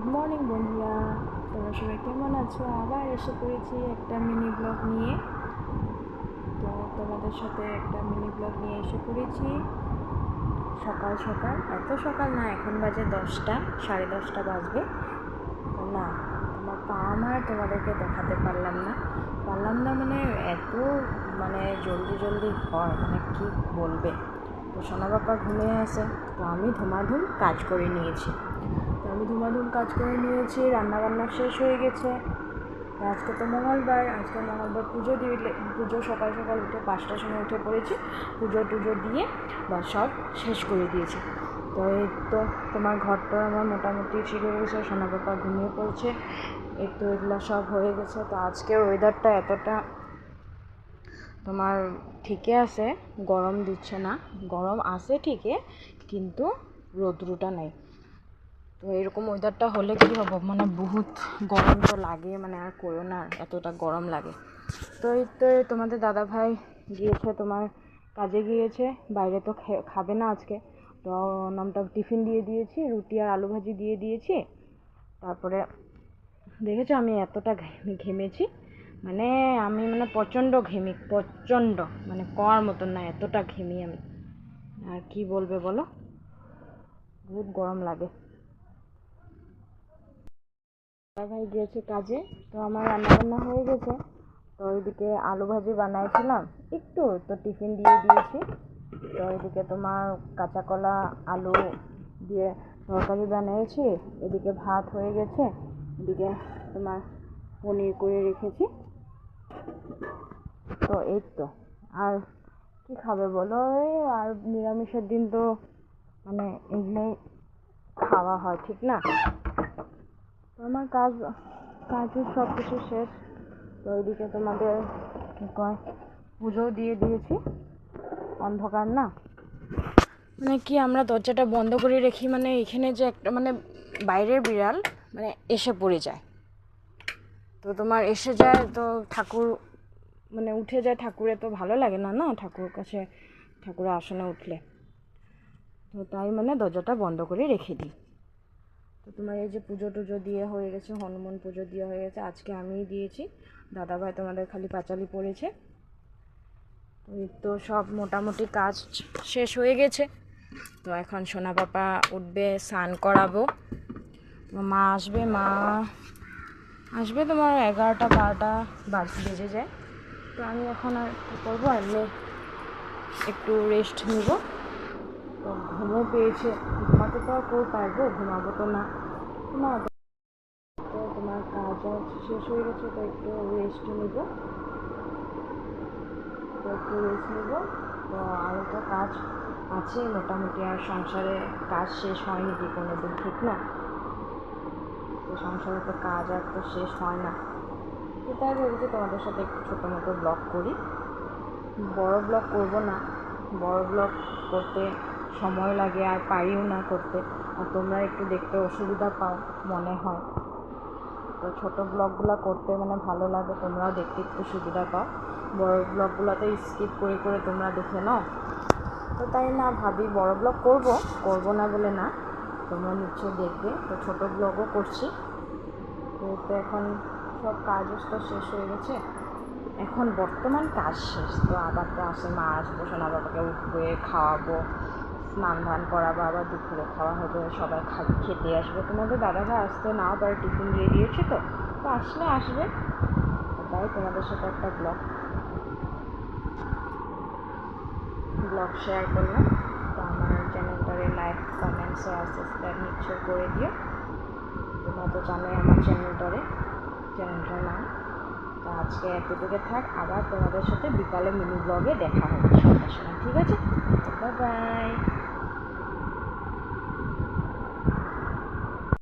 Good morning বন্ধুরা। তোমরা সবাই কেমন আছো? আবার এসে পড়েছি একটা মিনি ব্লগ নিয়ে। তো তোমাদের সাথে একটা মিনি ব্লগ নিয়ে এসে পড়েছি। সকাল সকাল, এত সকাল না, এখন বাজে দশটা, সাড়ে দশটা বাজবে। না, তোমার পা আমার তোমাদেরকে দেখাতে পারলাম না। পারলাম না মানে এত মানে জলদি জলদি হয় মানে কি বলবে? তো সোনা বাবা ঘুমিয়ে আছে, তো আমি ধুমাধুম কাজ করে নিয়েছি। আমি ধুমাধুম কাজ করে নিয়েছি, রান্নাবান্না শেষ হয়ে গেছে। আজকে তো মঙ্গলবার, আজকে মঙ্গলবার পুজো দিয়ে পুজো সকাল সকাল উঠে পাঁচটার সময় উঠে পড়েছি। পুজো টুজো দিয়ে বা সব শেষ করে দিয়েছি। তো এই তো তোমার ঘরটা আমার মোটামুটি ঠিক হয়ে গেছে সোনা বাবা ঘুমিয়ে পড়ছে। তো এগুলো সব হয়ে গেছে। তো আজকের ওয়েদারটা এতটা তোমার ঠিকই আছে, গরম দিচ্ছে না। গরম আছে ঠিকই, কিন্তু রোদ্রুটা নেই। তো এরকম ওয়েদারটা হলে কী হব? মানে বহুত গরম তো লাগে মানে আর করো না, এতটা গরম লাগে। তো এই তো তোমাদের দাদা ভাই গিয়েছে, তোমার কাজে গিয়েছে, বাইরে তো খাবে না আজকে। তো নামটা টিফিন দিয়ে দিয়েছি, রুটি আর আলু ভাজি দিয়ে দিয়েছি। তারপরে দেখেছ আমি এতটা ঘেমে, ঘেমেছি মানে আমি মানে প্রচণ্ড ঘেমি, প্রচণ্ড মানে কর মতন না, এতটা ঘেমি আমি। আর কি বলবে বলো? বহুত গরম লাগে। ভাই গিয়েছে কাজে, তো আমার রান্না বান্না হয়ে গেছে। তো ওইদিকে আলু ভাজি বানাইছিলাম, একটু তো টিফিন দিয়ে দিয়েছি। তো ওইদিকে তোমার কাঁচা কলা আলু দিয়ে তরকারি বানিয়েছি, এদিকে ভাত হয়ে গেছে, এদিকে তোমার পনির করে রেখেছি। তো এই তো, আর কি খাবে বলো? এই আর নিরামিষের দিন তো মানে এগুলোই খাওয়া হয়, ঠিক না? আমার কাজ, কাজের সব কিছু শেষ। তো ওইদিকে তোমাদের কয় পুজোও দিয়ে দিয়েছি। অন্ধকার না। মানে কি আমরা দরজাটা বন্ধ করে রেখি? মানে এখানে যে একটা মানে বাইরের বিড়াল মানে এসে পড়ে যায়। তো তোমার এসে যায় তো ঠাকুর মানে উঠে যায় ঠাকুরে তো ভালো লাগে না না? ঠাকুর কাছে, ঠাকুরের আসনে উঠলে। তো তাই মানে দরজাটা বন্ধ করে রেখে দিই। তোমার এই যে পুজো টুজো দিয়ে হয়ে গেছে, হনুমান পুজো দিয়ে হয়ে গেছে, আজকে আমিই দিয়েছি। দাদাভাই তোমাদের খালি পাঁচালি পড়েছে। তো সব মোটামুটি কাজ শেষ হয়ে গেছে। তো এখন সোনা পাপা উঠবে, স্নান করাবো। মা আসবে মা আসবে তোমার এগারোটা, বারোটা বাজ, বেজে যায়। তো আমি এখন আর কী করব? এমনি একটু রেস্ট নিব। ঘুমও পেয়েছে। ঘুমাতে তো আর কেউ পারব? ঘুমাবো তো না। না তো তোমার কাজ শেষ হয়ে গেছে, তো একটু রেস্ট নিব। তো একটু রেস্ট নিব। তো আরও তো কাজ আছে মোটামুটি, আর সংসারে কাজ শেষ হয়নি কি কোনো দিন ঠিক না? তো সংসারে তো কাজ আর তো শেষ হয় না। তো তাই ভেবেছি তোমাদের সাথে একটু ছোটো মতো ব্লগ করি। বড় ব্লগ করব না। বড় ব্লগ করতে সময় লাগে আর পারিও না করতে। আর তোমরা একটু দেখতে অসুবিধা পাও, মনে হয়। তো ছোটো ব্লগগুলো করতে মানে ভালো লাগে, তোমরাও দেখতে একটু সুবিধা পাও। বড় ব্লগগুলোতে স্কিপ করে করে তোমরা দেখে নাও। তো তাই না, ভাবি বড় ব্লগ করব করব না বলে না, তোমরা নিশ্চয়ই দেখবে। তো ছোটো ব্লগও করছি। তো এখন সব কাজও তো শেষ হয়ে গেছে, এখন বর্তমান কাজ শেষ। তো আবার তো আসে, মা আসব, সোনা বাবাকে উঠবে, খাওয়াবো। স্নান ধান করাবো, আবার দুপুরে খাওয়া হবে, সবাই খা, খেতে আসবে। তোমাদের দাদাভাই আসতে নাও পারে, টিফিন দিয়ে দিয়েছে তো। তো আসলে আসবে। তাই তোমাদের সাথে একটা ব্লগ ব্লগ শেয়ার করলাম। তো আমার চ্যানেলটারে লাইক কমেন্টস আর সাবস্ক্রাইব নিশ্চয় করে দিও। তোমরা তো জানোই আমার চ্যানেলটারে। চ্যানেলটার নাম আজকে এতটুকু থাক, আবার তোমাদের সাথে বিকালে মিনি ব্লগে দেখা হবে। সন্ধ্যার সময়, ঠিক আছে? Bye bye